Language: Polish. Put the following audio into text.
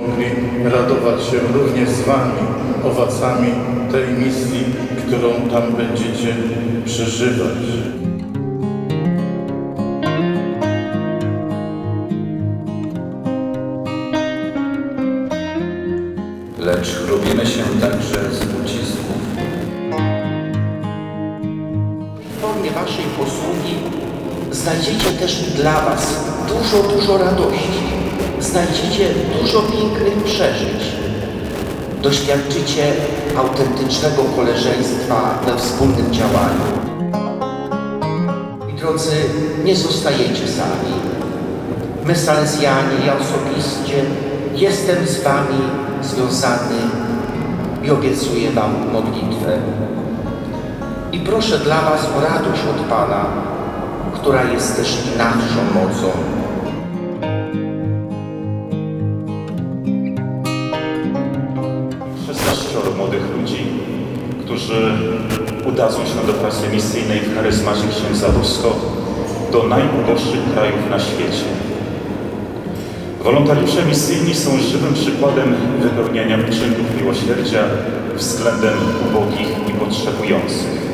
mogli radować się również z Wami owocami tej misji, którą tam będziecie przeżywać. lecz chrubimy się także z ucisków. W formie Waszej posługi znajdziecie też dla Was dużo, dużo radości. Znajdziecie dużo pięknych przeżyć. Doświadczycie autentycznego koleżeństwa we wspólnym działaniu. I drodzy, nie zostajecie sami. My, Salezjanie, ja osobiście jestem z Wami związany i obiecuję Wam modlitwę. I proszę dla Was o radość od Pana, która jest też naszą mocą. Szesnaścioro młodych ludzi, którzy udadzą się do pracy misyjnej w charyzmacie księdza Rusko do najuboższych krajów na świecie. Wolontariusze misyjni są żywym przykładem wypełniania uczynków miłosierdzia względem ubogich i potrzebujących.